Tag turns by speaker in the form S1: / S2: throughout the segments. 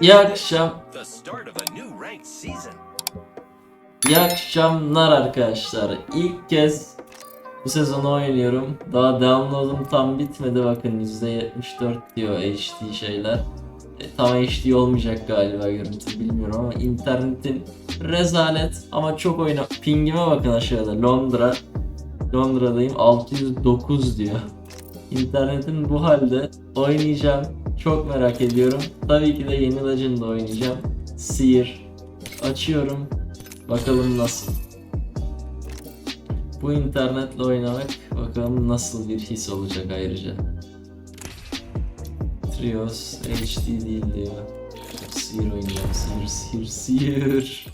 S1: İyi akşam. İyi akşamlar arkadaşlar. İlk kez bu sezonu oynuyorum. Daha download'um tam bitmedi bakın %74 diyor HD şeyler. E, tam HD olmayacak galiba görüntü bilmiyorum ama internetin rezalet ama çok oyna. Pingime bakın aşağıda Londra. Londra'dayım 609 diyor. İnternetin bu halde oynayacağım. Çok merak ediyorum. Tabii ki de yeni Legend'da oynayacağım. Seer. Açıyorum. Bakalım nasıl. Bu internetle oynamak bakalım nasıl bir his olacak ayrıca. Trios HD değil diyor. Seer oynayacağım. Seer, Seer, Seer.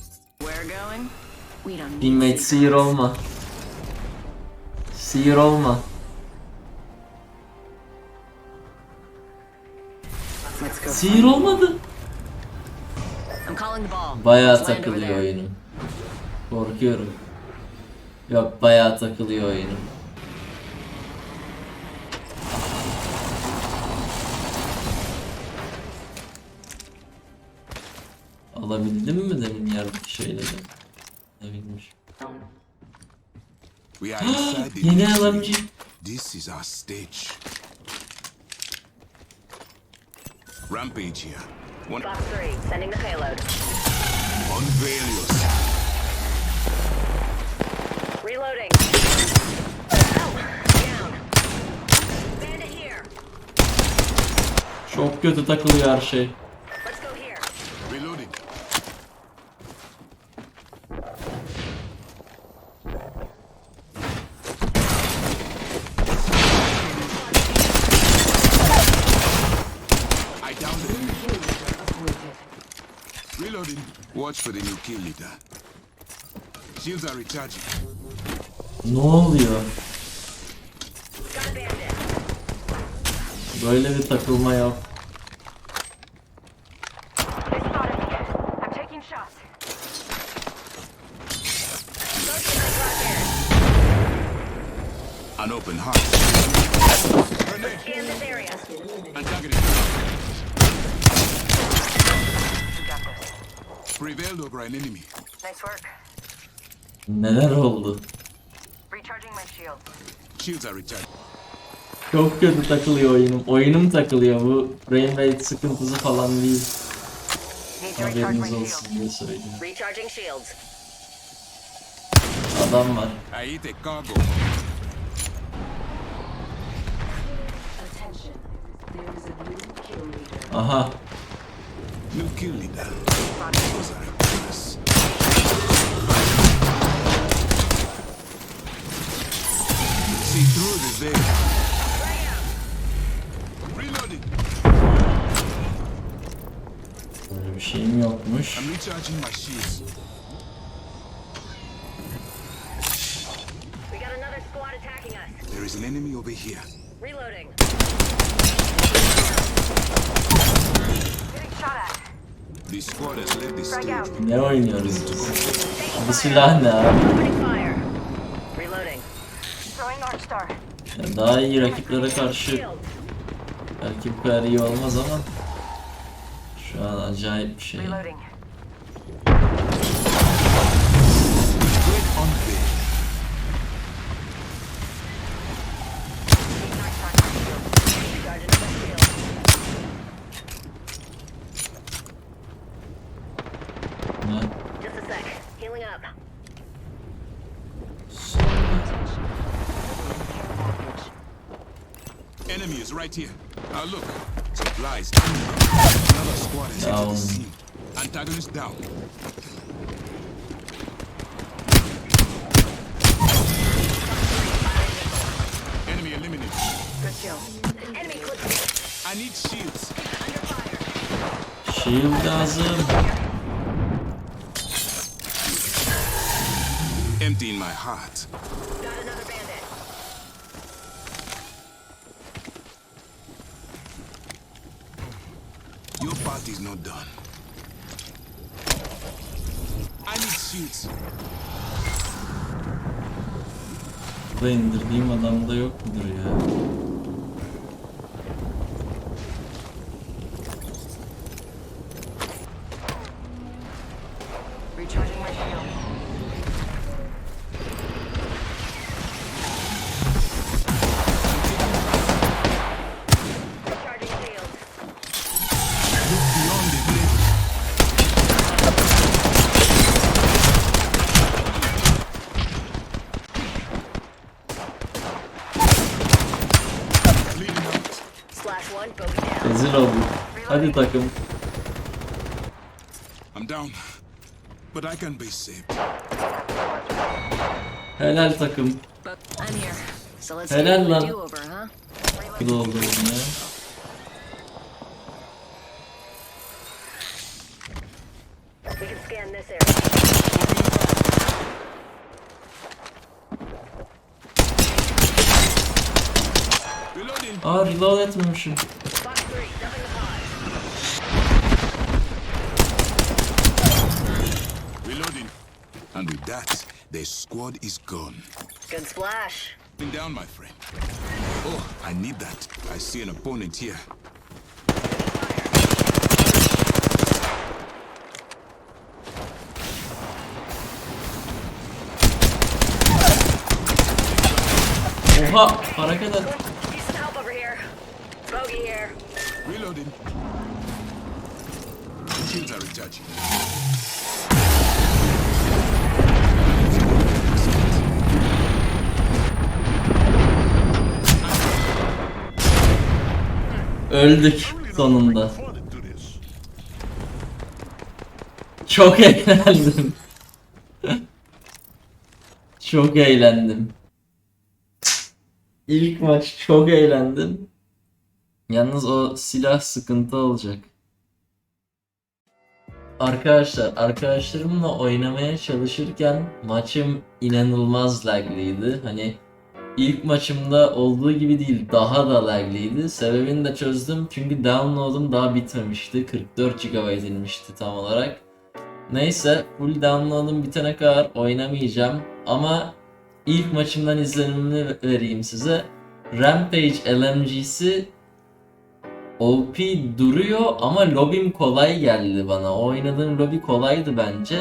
S1: Teammate Seer olma. Seer olma. Seer olmadı. Bayağı takılıyor oyunum. Korkuyorum. Yok bayağı takılıyor oyunum. Alabildim mi demin yerdeki şeyleri? Ne bilmiş. Yeni. LMG.
S2: This is our stage. Rampage here. One
S3: Box three, sending the payload.
S2: unveil yourself.
S3: Reloading. Oh, down. Bandit here.
S1: Çok kötü takılıyor her şey.
S2: Reloading. Watch for the new kill leader. Shields are recharging.
S1: Ne oluyor?
S3: Got a bandit.
S1: Böyle bir takılma yok.
S3: They spotted me. I'm taking shots.
S2: An open heart. Grenade.
S3: Scan this area.
S2: Antagonist. Prevailed over an enemy.
S3: Nice work.
S1: Neler oldu?
S3: Recharging my shield.
S2: Shields are recharging.
S1: Çok kötü takılıyor oyunum. Oyunum takılıyor bu. Frame rate sıkıntısı falan değil.
S3: Need to recharge my
S1: Haberiniz
S3: shield.
S1: olsun diye söyleyeyim.
S3: Recharging shields.
S1: Adam var.
S2: I a cargo.
S1: Aha.
S2: New kill leader. Those are recruiters. See through the veil. Reloading.
S1: Böyle bir şeyim yokmuş.
S2: I'm recharging my shields.
S3: We got another squad attacking us.
S2: There is an enemy over here.
S1: Ne oynuyoruz? Bu silah ne abi? Daha iyi rakiplere karşı belki bu kadar iyi olmaz ama şu an acayip bir şey. Ne?
S3: Just a sec. Healing up.
S2: Enemy is right here. Now look. Supplies. Another squad has entered
S1: Down.
S2: the scene. Antagonist down. Enemy eliminated.
S3: Good kill. Enemy clip.
S2: I need shields.
S3: Under fire.
S1: Shield lazım.
S2: Emptying my heart.
S3: Got another bandit.
S2: Your party's not done. I need suits.
S1: Burada indirdiğim adam da yok mudur ya?
S3: Recharging
S1: my shield. Hadi takım.
S2: I'm down, but I can be saved.
S1: Helal takım. Helal lan.
S3: this area.
S2: Reloading.
S1: Aa reload etmemişim.
S2: And with that, the squad is gone.
S3: Good splash.
S2: Been down, my friend. Oh, I need that. I see an opponent here.
S1: Oha hareket et.
S3: Need some help over here. Bogey here.
S2: Reloading. Shields are recharging.
S1: Öldük sonunda. Çok eğlendim. çok eğlendim. İlk maç çok eğlendim. Yalnız o silah sıkıntı olacak. Arkadaşlar, arkadaşlarımla oynamaya çalışırken maçım inanılmaz laglıydı. Hani ilk maçımda olduğu gibi değil, daha da laglıydı. Sebebini de çözdüm çünkü download'um daha bitmemişti. 44 GB inmişti tam olarak. Neyse, full download'um bitene kadar oynamayacağım ama ilk maçımdan izlenimini vereyim size. Rampage LMG'si OP duruyor ama lobim kolay geldi bana. O oynadığım lobi kolaydı bence.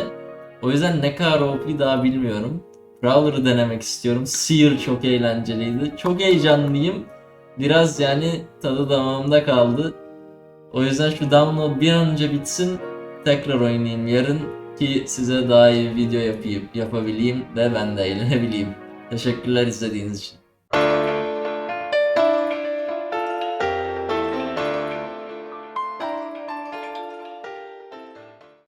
S1: O yüzden ne kadar OP daha bilmiyorum. Prowler'ı denemek istiyorum. Seer çok eğlenceliydi. Çok heyecanlıyım. Biraz yani tadı damağımda kaldı. O yüzden şu download bir an önce bitsin. Tekrar oynayayım yarın ki size daha iyi video yapayım, yapabileyim ve ben de eğlenebileyim. Teşekkürler izlediğiniz için.